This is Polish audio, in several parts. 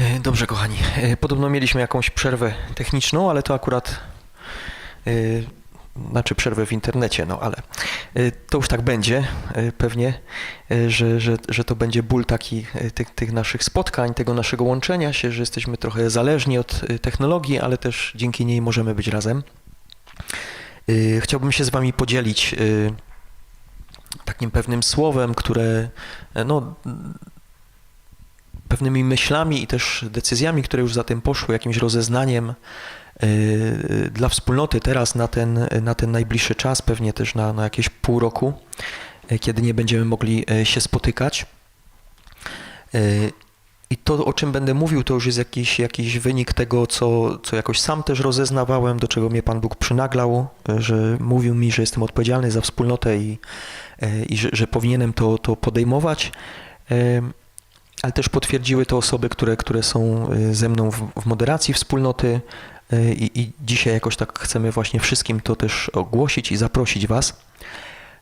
E, Dobrze, kochani. E, Podobno mieliśmy jakąś przerwę techniczną, ale to akurat. e, Znaczy przerwę w internecie, no ale to już tak będzie pewnie, że, że, że to będzie ból taki tych, tych naszych spotkań, tego naszego łączenia się, że jesteśmy trochę zależni od technologii, ale też dzięki niej możemy być razem. Chciałbym się z Wami podzielić takim pewnym słowem, które no, pewnymi myślami i też decyzjami, które już za tym poszły, jakimś rozeznaniem y, dla wspólnoty teraz na ten, na ten najbliższy czas, pewnie też na, na jakieś pół roku, y, kiedy nie będziemy mogli y, się spotykać. Y, I to, o czym będę mówił, to już jest jakiś, jakiś wynik tego, co, co jakoś sam też rozeznawałem, do czego mnie Pan Bóg przynaglał, y, że mówił mi, że jestem odpowiedzialny za wspólnotę i, y, i że, że powinienem to, to podejmować. Ale też potwierdziły to osoby, które, które są y, ze mną w, w moderacji wspólnoty y, i, i dzisiaj jakoś tak chcemy właśnie wszystkim to też ogłosić i zaprosić Was.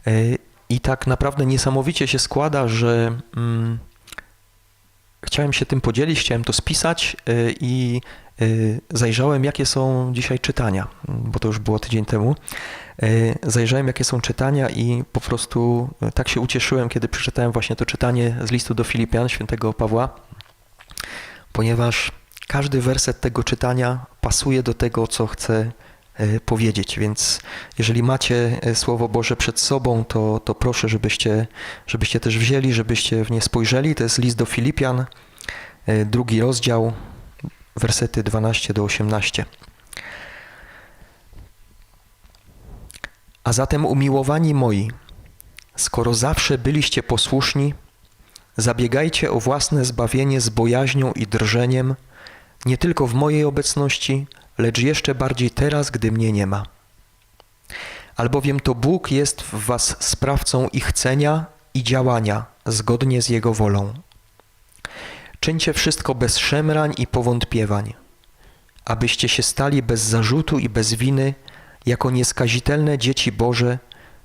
Y, I tak naprawdę niesamowicie się składa, że mm, chciałem się tym podzielić, chciałem to spisać i zajrzałem, jakie są dzisiaj czytania, bo to już było tydzień temu. Y, Zajrzałem, jakie są czytania i po prostu y, tak się ucieszyłem, kiedy przeczytałem właśnie to czytanie z listu do Filipian świętego Pawła, ponieważ każdy werset tego czytania pasuje do tego, co chcę y, powiedzieć. Więc jeżeli macie Słowo Boże przed sobą, to, to proszę, żebyście, żebyście też wzięli, żebyście w nie spojrzeli. To jest list do Filipian, drugi rozdział, wersety 12 do 18. A zatem umiłowani moi, skoro zawsze byliście posłuszni, zabiegajcie o własne zbawienie z bojaźnią i drżeniem, nie tylko w mojej obecności, lecz jeszcze bardziej teraz, gdy mnie nie ma. Albowiem to Bóg jest w was sprawcą ich chcenia i działania zgodnie z Jego wolą. Czyńcie wszystko bez szemrań i powątpiewań, abyście się stali bez zarzutu i bez winy, jako nieskazitelne dzieci Boże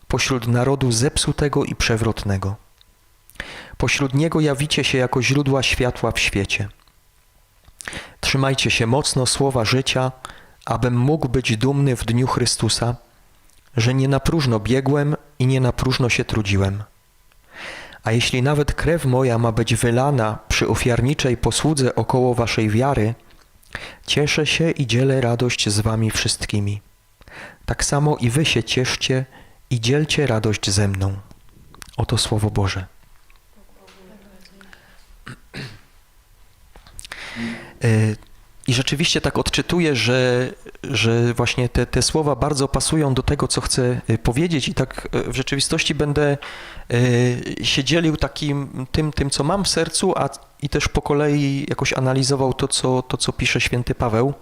pośród narodu zepsutego i przewrotnego. Pośród niego jawicie się jako źródła światła w świecie. Trzymajcie się mocno słowa życia, abym mógł być dumny w dniu Chrystusa, że nie na próżno biegłem i nie na próżno się trudziłem. A jeśli nawet krew moja ma być wylana przy ofiarniczej posłudze około waszej wiary, cieszę się i dzielę radość z wami wszystkimi. Tak samo i wy się cieszcie i dzielcie radość ze mną. Oto Słowo Boże. E, I rzeczywiście tak odczytuję, że, że właśnie te, te słowa bardzo pasują do tego, co chcę e, powiedzieć, i tak e, w rzeczywistości będę się dzielił takim tym, tym, co mam w sercu, a i też po kolei jakoś analizował to, co, to, co pisze święty Paweł.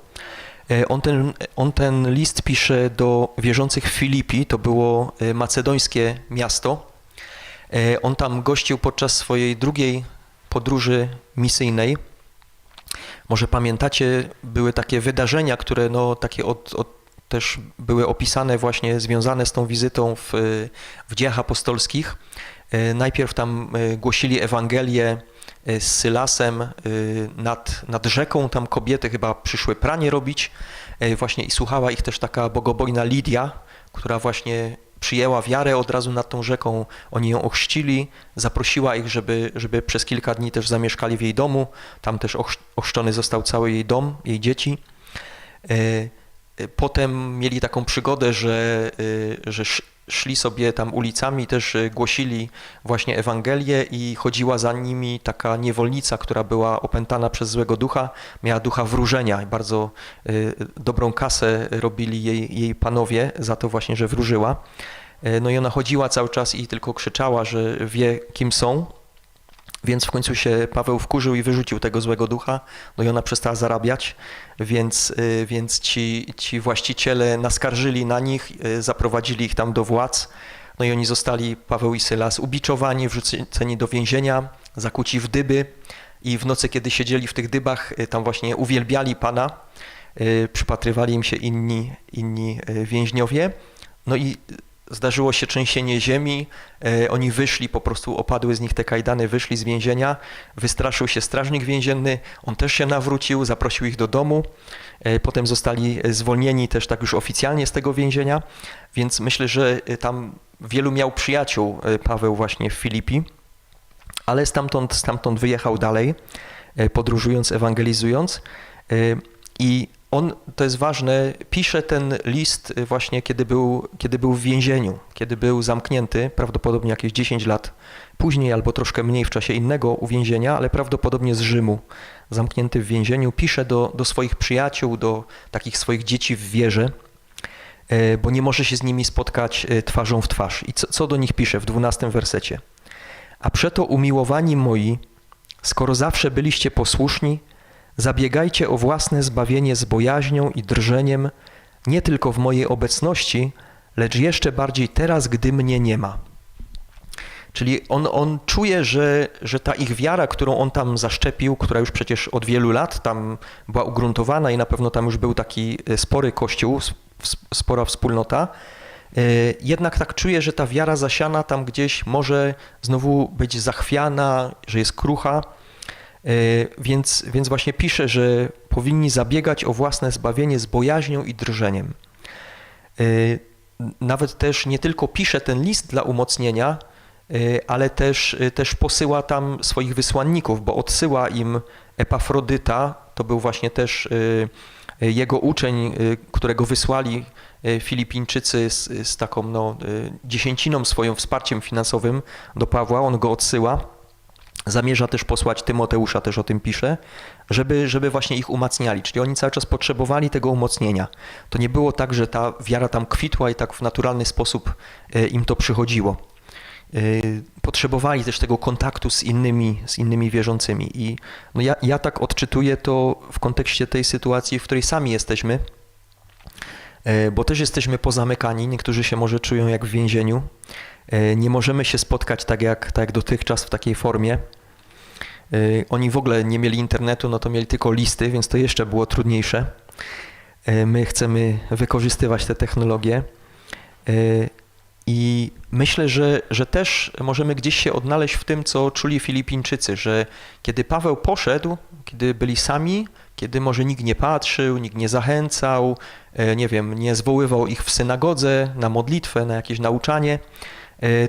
E, On ten, on ten list pisze do wierzących w Filipi, to było e, macedońskie miasto. E, On tam gościł podczas swojej drugiej podróży misyjnej. Może pamiętacie, były takie wydarzenia, które no, takie od, od, też były opisane właśnie związane z tą wizytą w, w dziejach apostolskich. E, Najpierw tam e, głosili Ewangelię e, z Sylasem nad, nad rzeką. Tam kobiety chyba przyszły pranie robić właśnie i słuchała ich też taka bogobojna Lidia, która właśnie przyjęła wiarę od razu nad tą rzeką. Oni ją ochrzcili, zaprosiła ich, żeby, żeby przez kilka dni też zamieszkali w jej domu. Tam też ochrz- ochrzczony został cały jej dom, jej dzieci. Potem mieli taką przygodę, że, że szli sobie tam ulicami, też e, głosili właśnie Ewangelię i chodziła za nimi taka niewolnica, która była opętana przez złego ducha, miała ducha wróżenia bardzo e, dobrą kasę robili jej, jej panowie za to właśnie, że wróżyła. E, No i ona chodziła cały czas i tylko krzyczała, że wie kim są, więc w końcu się Paweł wkurzył i wyrzucił tego złego ducha, no i ona przestała zarabiać, więc, y, więc ci, ci właściciele naskarżyli na nich, y, zaprowadzili ich tam do władz, no i oni zostali, Paweł i Sylas, ubiczowani, wrzuceni do więzienia, zakuci w dyby i w nocy, kiedy siedzieli w tych dybach, y, tam właśnie uwielbiali Pana, przypatrywali im się inni, inni więźniowie, no i zdarzyło się trzęsienie ziemi, e, oni wyszli, po prostu opadły z nich te kajdany, wyszli z więzienia, wystraszył się strażnik więzienny, on też się nawrócił, zaprosił ich do domu, e, potem zostali zwolnieni też tak już oficjalnie z tego więzienia, więc myślę, że e, tam wielu miał przyjaciół Paweł właśnie w Filipi, ale stamtąd, stamtąd wyjechał dalej, podróżując, ewangelizując i on, to jest ważne, pisze ten list y, właśnie, kiedy był, kiedy był w więzieniu, kiedy był zamknięty, prawdopodobnie jakieś 10 lat później albo troszkę mniej w czasie innego uwięzienia, ale prawdopodobnie z Rzymu, zamknięty w więzieniu. Pisze do, do swoich przyjaciół, do takich swoich dzieci w wierze, e, bo nie może się z nimi spotkać e, twarzą w twarz. I co, co do nich pisze w 12 wersecie? A przeto umiłowani moi, skoro zawsze byliście posłuszni, Zabiegajcie o własne zbawienie z bojaźnią i drżeniem, nie tylko w mojej obecności, lecz jeszcze bardziej teraz, gdy mnie nie ma. Czyli on, on czuje, że, że ta ich wiara, którą on tam zaszczepił, która już przecież od wielu lat tam była ugruntowana i na pewno tam już był taki e, spory kościół, spora wspólnota, e, jednak tak czuje, że ta wiara zasiana tam gdzieś może znowu być zachwiana, że jest krucha więc, więc właśnie pisze, że powinni zabiegać o własne zbawienie z bojaźnią i drżeniem. E, nawet też nie tylko pisze ten list dla umocnienia, e, ale też, też posyła tam swoich wysłanników, bo odsyła im Epafrodyta, to był właśnie też jego uczeń, którego wysłali Filipińczycy z, z taką no, dziesięciną swoją wsparciem finansowym do Pawła, on go odsyła. Zamierza też posłać Tymoteusza, też o tym pisze, żeby, żeby właśnie ich umacniali. Czyli oni cały czas potrzebowali tego umocnienia. To nie było tak, że ta wiara tam kwitła i tak w naturalny sposób e, im to przychodziło. E, potrzebowali też tego kontaktu z innymi, z innymi wierzącymi. I no ja, ja tak odczytuję to w kontekście tej sytuacji, w której sami jesteśmy, e, bo też jesteśmy pozamykani. Niektórzy się może czują jak w więzieniu nie możemy się spotkać tak jak, tak jak dotychczas w takiej formie. E, oni w ogóle nie mieli internetu, no to mieli tylko listy, więc to jeszcze było trudniejsze. E, my chcemy wykorzystywać te technologie. I myślę, że, że też możemy gdzieś się odnaleźć w tym, co czuli Filipińczycy, że kiedy Paweł poszedł, kiedy byli sami, kiedy może nikt nie patrzył, nikt nie zachęcał, nie wiem, nie zwoływał ich w synagodze na modlitwę, na jakieś nauczanie, E,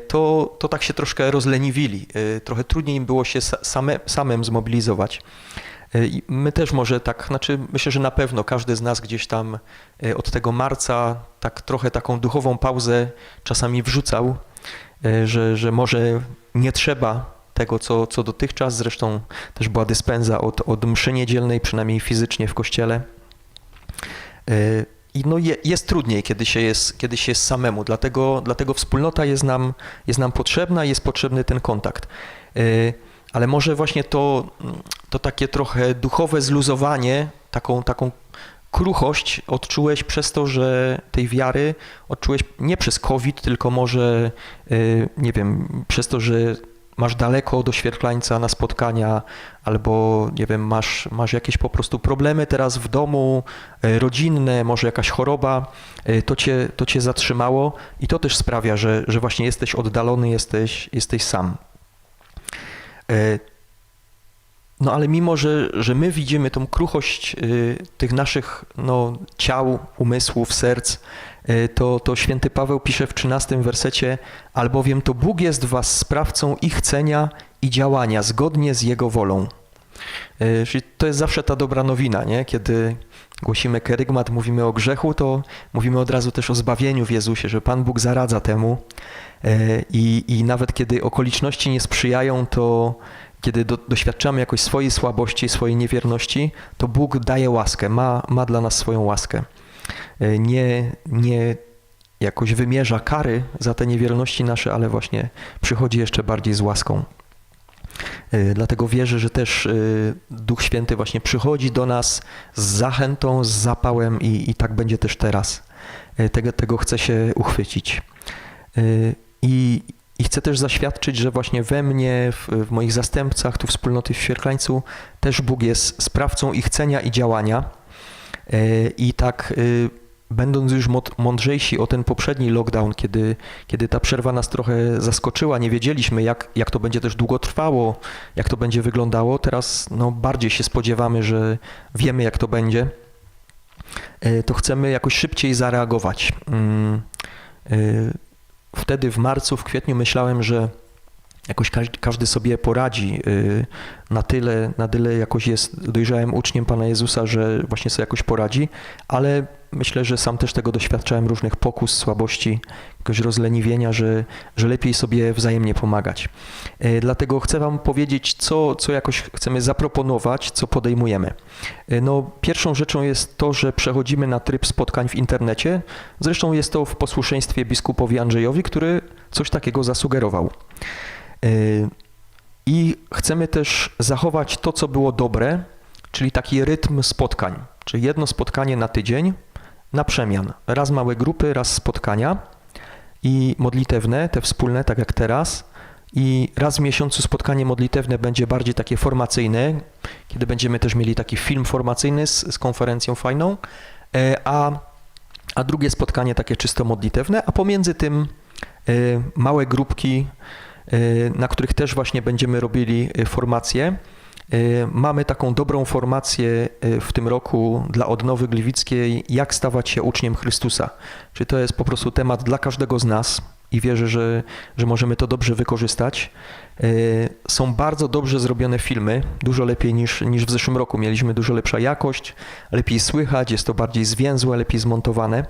to, to tak się troszkę rozleniwili. E, trochę trudniej im było się same, samym zmobilizować. E, I my też może tak, znaczy myślę, że na pewno każdy z nas gdzieś tam od tego marca tak trochę taką duchową pauzę czasami wrzucał, że, że może nie trzeba tego, co, co dotychczas. Zresztą też była dyspensa od, od mszy niedzielnej, przynajmniej fizycznie w kościele. I no je, jest trudniej, kiedy się jest, kiedy się jest samemu, dlatego, dlatego wspólnota jest nam, jest nam potrzebna, jest potrzebny ten kontakt. Y, ale może właśnie to, to takie trochę duchowe zluzowanie, taką, taką kruchość odczułeś przez to, że tej wiary odczułeś nie przez COVID, tylko może, y, nie wiem, przez to, że masz daleko do świerklańca na spotkania, albo nie wiem, masz, masz jakieś po prostu problemy teraz w domu, e, rodzinne, może jakaś choroba, e, to cię, to cię zatrzymało i to też sprawia, że, że właśnie jesteś oddalony, jesteś, jesteś sam. No ale mimo, że, że my widzimy tą kruchość tych naszych no, ciał, umysłów, serc, E, to, to święty Paweł pisze w 13 wersecie, albowiem to Bóg jest was sprawcą ich chcenia i działania zgodnie z Jego wolą. E, czyli to jest zawsze ta dobra nowina, nie? Kiedy głosimy kerygmat, mówimy o grzechu, to mówimy od razu też o zbawieniu w Jezusie, że Pan Bóg zaradza temu i, i nawet kiedy okoliczności nie sprzyjają, to kiedy do, doświadczamy jakoś swojej słabości, swojej niewierności, to Bóg daje łaskę, ma, ma dla nas swoją łaskę. E, nie, nie jakoś wymierza kary za te niewierności nasze, ale właśnie przychodzi jeszcze bardziej z łaską. E, dlatego wierzę, że też e, Duch Święty właśnie przychodzi do nas z zachętą, z zapałem i, i tak będzie też teraz. Tego, tego chcę się uchwycić. I, I chcę też zaświadczyć, że właśnie we mnie, w, w moich zastępcach, tu wspólnoty w Świerklańcu, też Bóg jest sprawcą ich chcenia i działania. I tak będąc już mąd- mądrzejsi o ten poprzedni lockdown, kiedy, kiedy ta przerwa nas trochę zaskoczyła, nie wiedzieliśmy, jak, jak to będzie też długo trwało, jak to będzie wyglądało. Teraz no, bardziej się spodziewamy, że wiemy, jak to będzie. E, To chcemy jakoś szybciej zareagować. Wtedy w marcu, w kwietniu myślałem, że jakoś każdy, sobie poradzi y, na tyle, na tyle jakoś jest dojrzałym uczniem Pana Jezusa, że właśnie sobie jakoś poradzi, ale myślę, że sam też tego doświadczałem, różnych pokus, słabości, jakiegoś rozleniwienia, że, że lepiej sobie wzajemnie pomagać. Y, Dlatego chcę Wam powiedzieć, co, co jakoś chcemy zaproponować, co podejmujemy. Y, No, pierwszą rzeczą jest to, że przechodzimy na tryb spotkań w internecie. Zresztą jest to w posłuszeństwie biskupowi Andrzejowi, który coś takiego zasugerował. Y, I chcemy też zachować to, co było dobre, czyli taki rytm spotkań, czyli jedno spotkanie na tydzień na przemian. Raz małe grupy, raz spotkania i modlitewne, te wspólne, tak jak teraz. I raz w miesiącu spotkanie modlitewne będzie bardziej takie formacyjne, kiedy będziemy też mieli taki film formacyjny z, z konferencją fajną, e, a, a drugie spotkanie takie czysto modlitewne, a pomiędzy tym e, małe grupki, na których też właśnie będziemy robili y, formacje. Y, Mamy taką dobrą formację y, w tym roku dla odnowy gliwickiej, jak stawać się uczniem Chrystusa. Czy to jest po prostu temat dla każdego z nas i wierzę, że, że możemy to dobrze wykorzystać. Y, Są bardzo dobrze zrobione filmy, dużo lepiej niż, niż w zeszłym roku. Mieliśmy dużo lepsza jakość, lepiej słychać, jest to bardziej zwięzłe, lepiej zmontowane.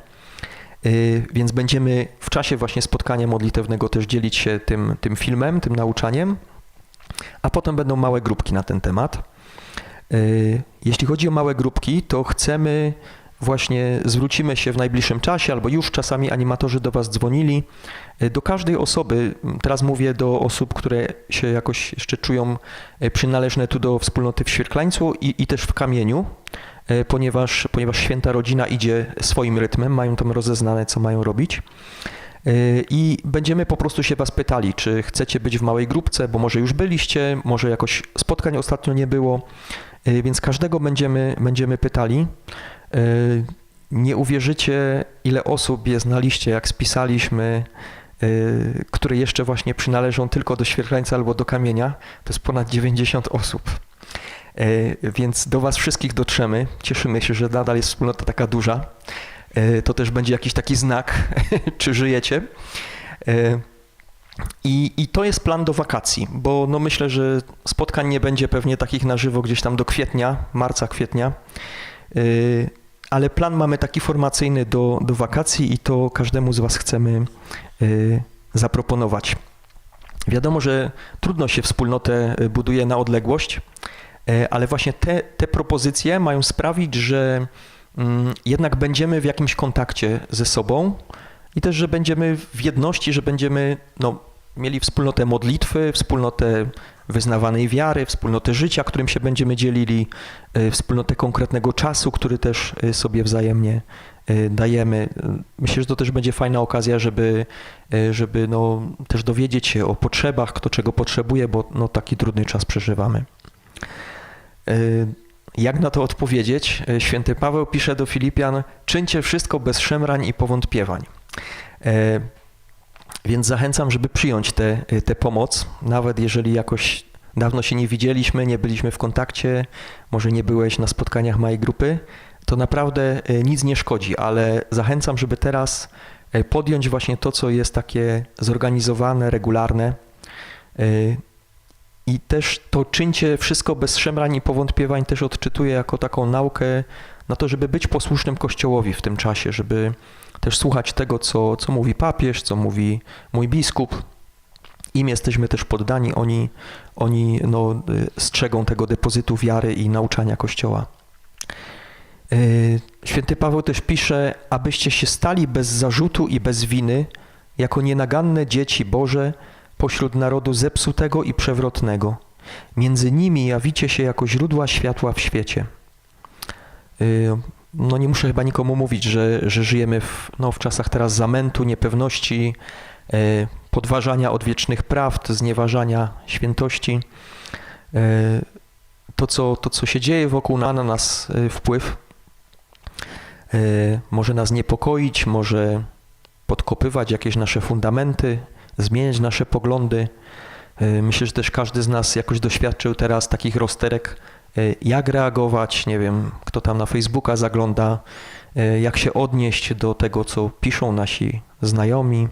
Y, Więc będziemy w czasie właśnie spotkania modlitewnego też dzielić się tym, tym filmem, tym nauczaniem, a potem będą małe grupki na ten temat. Y, Jeśli chodzi o małe grupki, to chcemy właśnie, zwrócimy się w najbliższym czasie, albo już czasami animatorzy do Was dzwonili, y, do każdej osoby, teraz mówię do osób, które się jakoś jeszcze czują y, przynależne tu do wspólnoty w Świerklańcu i, i też w Kamieniu, ponieważ, ponieważ święta rodzina idzie swoim rytmem, mają tam rozeznane, co mają robić. Y, I będziemy po prostu się Was pytali, czy chcecie być w małej grupce, bo może już byliście, może jakoś spotkań ostatnio nie było, Y, więc każdego będziemy, będziemy pytali. Nie uwierzycie, ile osób jest na liście, jak spisaliśmy, które jeszcze właśnie przynależą tylko do Świerklańca albo do Kamienia. To jest ponad 90 osób. Y, Więc do Was wszystkich dotrzemy. Cieszymy się, że nadal jest wspólnota taka duża. Y, To też będzie jakiś taki znak, czy żyjecie. Y, I, I to jest plan do wakacji, bo no myślę, że spotkań nie będzie pewnie takich na żywo gdzieś tam do kwietnia, marca, kwietnia. Ale plan mamy taki formacyjny do, do wakacji i to każdemu z Was chcemy zaproponować. Wiadomo, że trudno się wspólnotę buduje na odległość, ale właśnie te, te propozycje mają sprawić, że mm, jednak będziemy w jakimś kontakcie ze sobą i też, że będziemy w jedności, że będziemy no, mieli wspólnotę modlitwy, wspólnotę wyznawanej wiary, wspólnotę życia, którym się będziemy dzielili, y, wspólnotę konkretnego czasu, który też y, sobie wzajemnie dajemy. Myślę, że to też będzie fajna okazja, żeby, żeby no, też dowiedzieć się o potrzebach, kto czego potrzebuje, bo no, taki trudny czas przeżywamy. Jak na to odpowiedzieć? Y, Święty Paweł pisze do Filipian: czyńcie wszystko bez szemrań i powątpiewań. E, Więc zachęcam, żeby przyjąć tę te, tę pomoc, nawet jeżeli jakoś dawno się nie widzieliśmy, nie byliśmy w kontakcie, może nie byłeś na spotkaniach mojej grupy, to naprawdę e, nic nie szkodzi, ale zachęcam, żeby teraz e, podjąć właśnie to, co jest takie zorganizowane, regularne. I też to czyńcie wszystko bez szemrań i powątpiewań też odczytuję jako taką naukę na to, żeby być posłusznym Kościołowi w tym czasie, żeby też słuchać tego, co, co mówi papież, co mówi mój biskup. Im jesteśmy też poddani, oni, oni no, y, strzegą tego depozytu wiary i nauczania Kościoła. Y, Święty Paweł też pisze, abyście się stali bez zarzutu i bez winy, jako nienaganne dzieci Boże pośród narodu zepsutego i przewrotnego. Między nimi jawicie się jako źródła światła w świecie. Y, No nie muszę chyba nikomu mówić, że, że żyjemy w, no, w czasach teraz zamętu, niepewności, y, podważania odwiecznych prawd, znieważania świętości. Y, To co, to, co się dzieje wokół, ma na nas wpływ. może nas niepokoić, może podkopywać jakieś nasze fundamenty, zmieniać nasze poglądy. E, Myślę, że też każdy z nas jakoś doświadczył teraz takich rozterek, e, jak reagować, nie wiem, kto tam na Facebooka zagląda, e, jak się odnieść do tego, co piszą nasi znajomi,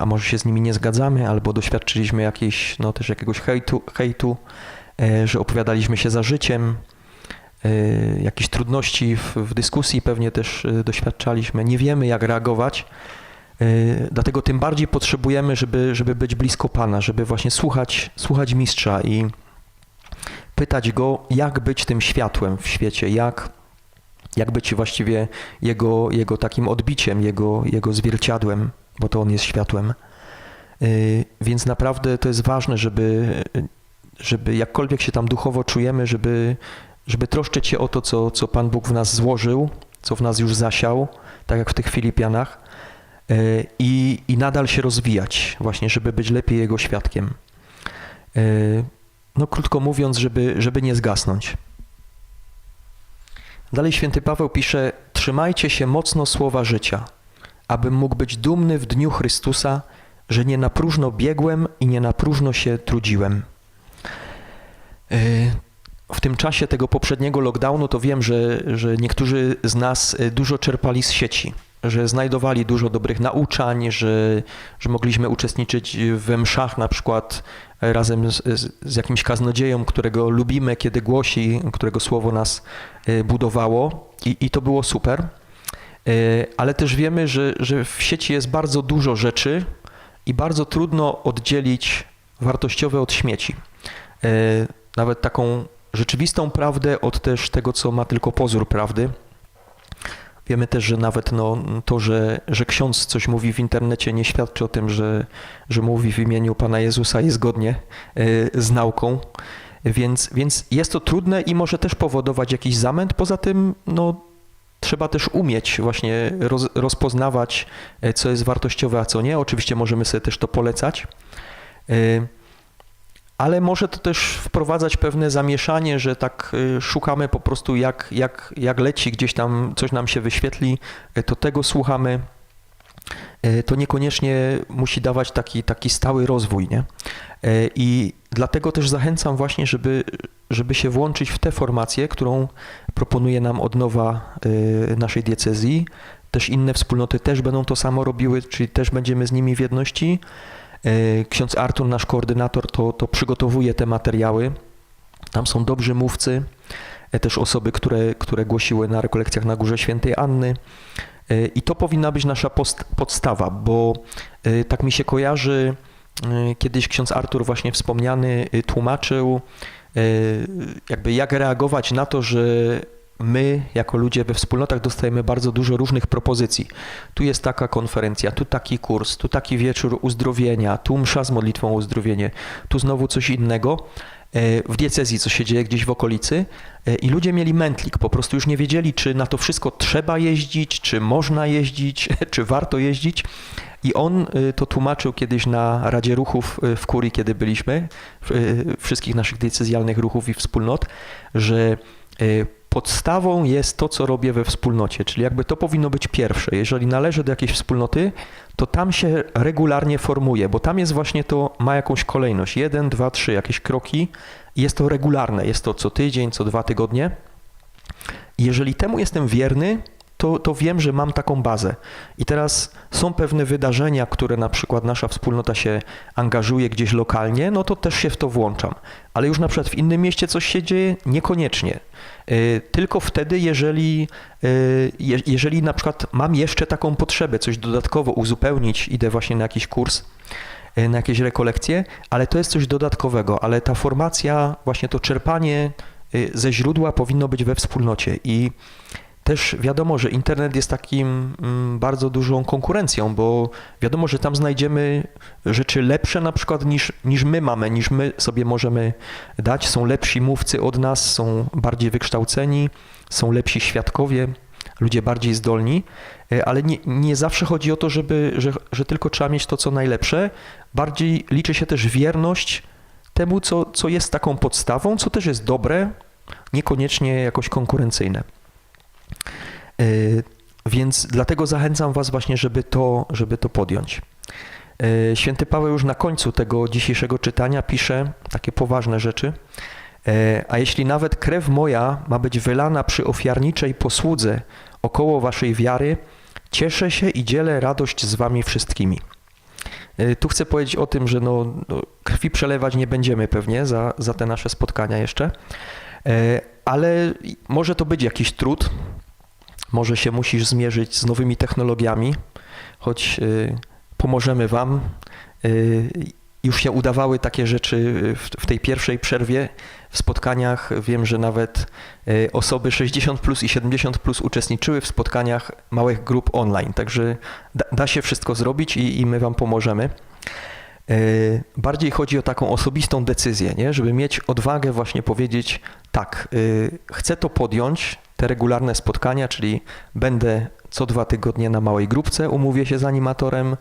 a może się z nimi nie zgadzamy, albo doświadczyliśmy jakiejś, no też jakiegoś hejtu, hejtu że opowiadaliśmy się za życiem, jakieś trudności w, w dyskusji pewnie też doświadczaliśmy, nie wiemy jak reagować, dlatego tym bardziej potrzebujemy, żeby, żeby być blisko Pana, żeby właśnie słuchać, słuchać Mistrza i pytać Go, jak być tym światłem w świecie, jak, jak być właściwie Jego, jego takim odbiciem, jego, jego zwierciadłem, bo to On jest światłem. Y, Więc naprawdę to jest ważne, żeby, żeby jakkolwiek się tam duchowo czujemy, żeby, żeby troszczyć się o to, co, co Pan Bóg w nas złożył, co w nas już zasiał, tak jak w tych Filipianach, i, i nadal się rozwijać, właśnie, żeby być lepiej Jego świadkiem. Y, No, krótko mówiąc, żeby, żeby nie zgasnąć. Dalej święty Paweł pisze: Trzymajcie się mocno słowa życia, abym mógł być dumny w dniu Chrystusa, że nie na próżno biegłem i nie na próżno się trudziłem. Yy, W tym czasie tego poprzedniego lockdownu to wiem, że, że niektórzy z nas dużo czerpali z sieci, że znajdowali dużo dobrych nauczań, że, że mogliśmy uczestniczyć we mszach na przykład razem z, z, z jakimś kaznodzieją, którego lubimy, kiedy głosi, którego słowo nas y, budowało i, i to było super. Y, Ale też wiemy, że, że w sieci jest bardzo dużo rzeczy i bardzo trudno oddzielić wartościowe od śmieci. Y, Nawet taką rzeczywistą prawdę od też tego, co ma tylko pozór prawdy. Wiemy też, że nawet no, to, że, że ksiądz coś mówi w internecie, nie świadczy o tym, że, że mówi w imieniu Pana Jezusa i zgodnie y, z nauką. Więc, więc jest to trudne i może też powodować jakiś zamęt. Poza tym, no, trzeba też umieć właśnie roz, rozpoznawać, e, co jest wartościowe, a co nie. Oczywiście możemy sobie też to polecać. Ale może to też wprowadzać pewne zamieszanie, że tak y, szukamy po prostu jak, jak, jak leci gdzieś tam, coś nam się wyświetli, y, to tego słuchamy. Y, To niekoniecznie musi dawać taki, taki stały rozwój, nie? I dlatego też zachęcam właśnie, żeby, żeby się włączyć w tę formację, którą proponuje nam odnowa naszej diecezji. Też inne wspólnoty też będą to samo robiły, czyli też będziemy z nimi w jedności. E, Ksiądz Artur, nasz koordynator, to, to przygotowuje te materiały. Tam są dobrzy mówcy, e, też osoby, które, które głosiły na rekolekcjach na Górze Świętej Anny. E, I to powinna być nasza post, podstawa, bo tak mi się kojarzy, kiedyś ksiądz Artur właśnie wspomniany tłumaczył, jakby jak reagować na to, że my, jako ludzie we wspólnotach, dostajemy bardzo dużo różnych propozycji. Tu jest taka konferencja, tu taki kurs, tu taki wieczór uzdrowienia, tu msza z modlitwą o uzdrowienie, tu znowu coś innego. E, W diecezji, co się dzieje gdzieś w okolicy, e, i ludzie mieli mętlik, po prostu już nie wiedzieli, czy na to wszystko trzeba jeździć, czy można jeździć, czy warto jeździć. I on y, to tłumaczył kiedyś na Radzie Ruchów w Kurii, kiedy byliśmy, wszystkich naszych diecezjalnych ruchów i wspólnot, że podstawą jest to, co robię we wspólnocie, czyli jakby to powinno być pierwsze. Jeżeli należę do jakiejś wspólnoty, to tam się regularnie formuje, bo tam jest właśnie to, ma jakąś kolejność. Jeden, dwa, trzy, jakieś kroki. Jest to regularne, jest to co tydzień, co dwa tygodnie. Jeżeli temu jestem wierny, to, to wiem, że mam taką bazę. I teraz są pewne wydarzenia, które na przykład nasza wspólnota się angażuje gdzieś lokalnie, no to też się w to włączam. Ale już na przykład w innym mieście coś się dzieje? Niekoniecznie. Y, Tylko wtedy, jeżeli, y, je- jeżeli na przykład mam jeszcze taką potrzebę, coś dodatkowo uzupełnić, idę właśnie na jakiś kurs, y, na jakieś rekolekcje, ale to jest coś dodatkowego, ale ta formacja, właśnie to czerpanie ze źródła powinno być we wspólnocie i też wiadomo, że internet jest takim mm, bardzo dużą konkurencją, bo wiadomo, że tam znajdziemy rzeczy lepsze na przykład niż, niż my mamy, niż my sobie możemy dać. Są lepsi mówcy od nas, są bardziej wykształceni, są lepsi świadkowie, ludzie bardziej zdolni, e, ale nie, nie zawsze chodzi o to, żeby, że, że tylko trzeba mieć to, co najlepsze. Bardziej liczy się też wierność temu, co, co jest taką podstawą, co też jest dobre, niekoniecznie jakoś konkurencyjne. Y, Więc dlatego zachęcam Was właśnie, żeby to, żeby to podjąć. Y, Święty Paweł już na końcu tego dzisiejszego czytania pisze takie poważne rzeczy. Y, A jeśli nawet krew moja ma być wylana przy ofiarniczej posłudze około Waszej wiary, cieszę się i dzielę radość z Wami wszystkimi. Tu chcę powiedzieć o tym, że no, no, krwi przelewać nie będziemy pewnie za, za te nasze spotkania jeszcze, ale może to być jakiś trud, może się musisz zmierzyć z nowymi technologiami, choć y, pomożemy Wam. Y, Już się udawały takie rzeczy w, w tej pierwszej przerwie w spotkaniach. Wiem, że nawet y, osoby 60 plus i 70 plus uczestniczyły w spotkaniach małych grup online, także da, się wszystko zrobić i, i my Wam pomożemy. Y, Bardziej chodzi o taką osobistą decyzję, nie? żeby mieć odwagę właśnie powiedzieć tak, y, chcę to podjąć, te regularne spotkania, czyli będę co dwa tygodnie na małej grupce, umówię się z animatorem,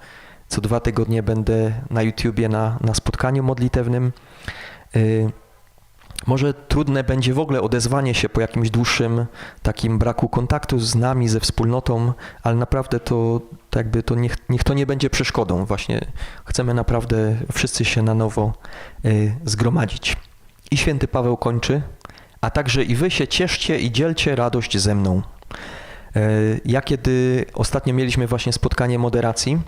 co dwa tygodnie będę na YouTubie na, na spotkaniu modlitewnym. Y, Może trudne będzie w ogóle odezwanie się po jakimś dłuższym takim braku kontaktu z nami, ze wspólnotą, ale naprawdę to, to jakby to niech, niech to nie będzie przeszkodą. Właśnie chcemy naprawdę wszyscy się na nowo y, zgromadzić. I święty Paweł kończy, a także i wy się cieszcie i dzielcie radość ze mną. Y, Ja kiedy ostatnio mieliśmy właśnie spotkanie moderacji,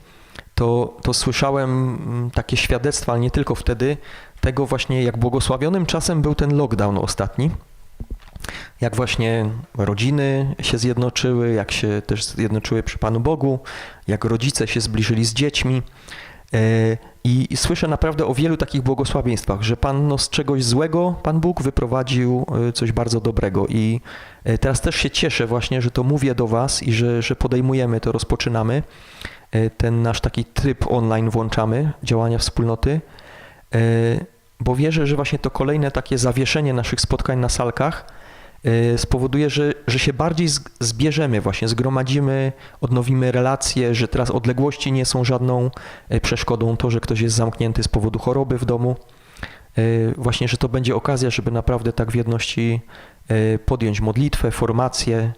to, to słyszałem mm, takie świadectwa, ale nie tylko wtedy, tego właśnie jak błogosławionym czasem był ten lockdown ostatni. Jak właśnie rodziny się zjednoczyły, jak się też zjednoczyły przy Panu Bogu, jak rodzice się zbliżyli z dziećmi. I słyszę naprawdę o wielu takich błogosławieństwach, że Pan no, z czegoś złego, Pan Bóg wyprowadził e, coś bardzo dobrego. I e, teraz też się cieszę właśnie, że to mówię do Was i że, że podejmujemy to, rozpoczynamy. E, Ten nasz taki tryb online włączamy, działania wspólnoty. Bo wierzę, że właśnie to kolejne takie zawieszenie naszych spotkań na salkach spowoduje, że, że się bardziej zbierzemy, właśnie zgromadzimy, odnowimy relacje, że teraz odległości nie są żadną e, przeszkodą, to, że ktoś jest zamknięty z powodu choroby w domu. E, Właśnie, że to będzie okazja, żeby naprawdę tak w jedności podjąć modlitwę, formację,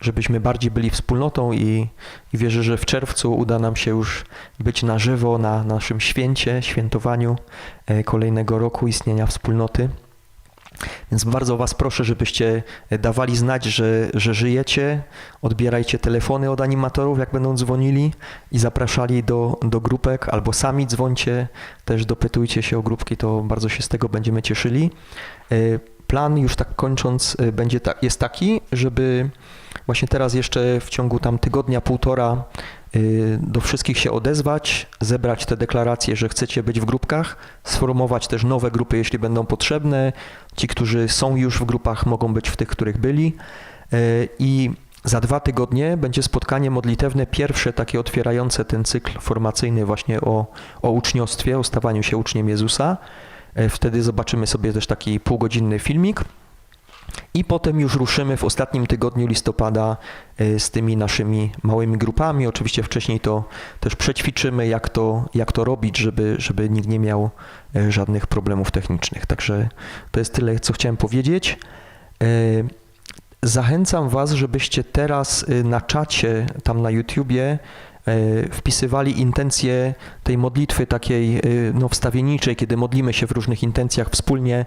żebyśmy bardziej byli wspólnotą i, i wierzę, że w czerwcu uda nam się już być na żywo na naszym święcie, świętowaniu kolejnego roku istnienia wspólnoty. Więc bardzo Was proszę, żebyście dawali znać, że, że żyjecie. Odbierajcie telefony od animatorów, jak będą dzwonili i zapraszali do, do grupek, albo sami dzwońcie, też dopytujcie się o grupki, to bardzo się z tego będziemy cieszyli. E, Plan, już tak kończąc, e, będzie ta, jest taki, żeby właśnie teraz jeszcze w ciągu tam tygodnia, półtora do wszystkich się odezwać, zebrać te deklaracje, że chcecie być w grupkach, sformować też nowe grupy, jeśli będą potrzebne. Ci, którzy są już w grupach, mogą być w tych, których byli. Y, I za dwa tygodnie będzie spotkanie modlitewne, pierwsze takie otwierające ten cykl formacyjny właśnie o, o uczniostwie, o stawaniu się uczniem Jezusa. Y, Wtedy zobaczymy sobie też taki półgodzinny filmik. I potem już ruszymy w ostatnim tygodniu listopada y, z tymi naszymi małymi grupami. Oczywiście wcześniej to też przećwiczymy, jak to, jak to robić, żeby, żeby nikt nie miał y, żadnych problemów technicznych. Także to jest tyle, co chciałem powiedzieć. Y, Zachęcam Was, żebyście teraz na czacie, tam na YouTubie, wpisywali intencje tej modlitwy takiej y, no, wstawienniczej, kiedy modlimy się w różnych intencjach wspólnie,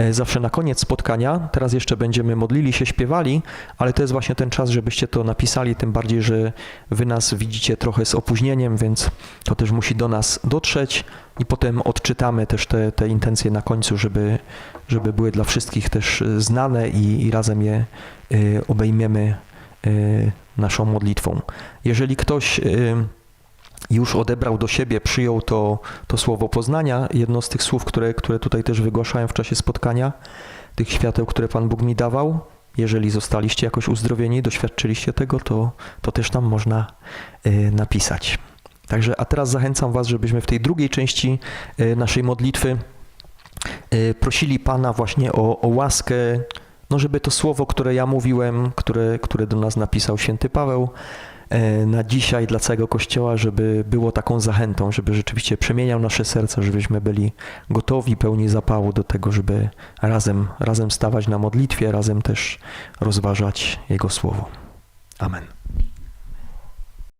y, zawsze na koniec spotkania. Teraz jeszcze będziemy modlili się, śpiewali, ale to jest właśnie ten czas, żebyście to napisali, tym bardziej, że Wy nas widzicie trochę z opóźnieniem, więc to też musi do nas dotrzeć i potem odczytamy też te, te intencje na końcu, żeby, żeby były dla wszystkich też znane i, i razem je obejmiemy naszą modlitwą. Jeżeli ktoś y, już odebrał do siebie, przyjął to, to słowo poznania, jedno z tych słów, które, które tutaj też wygłaszałem w czasie spotkania, tych świateł, które Pan Bóg mi dawał, jeżeli zostaliście jakoś uzdrowieni, doświadczyliście tego, to, to też tam można y, napisać. Także, a teraz zachęcam Was, żebyśmy w tej drugiej części y, naszej modlitwy prosili Pana właśnie o, o łaskę, no żeby to słowo, które ja mówiłem, które, które do nas napisał święty Paweł, e, na dzisiaj dla całego Kościoła, żeby było taką zachętą, żeby rzeczywiście przemieniał nasze serca, żebyśmy byli gotowi, pełni zapału do tego, żeby razem, razem stawać na modlitwie, razem też rozważać Jego Słowo. Amen.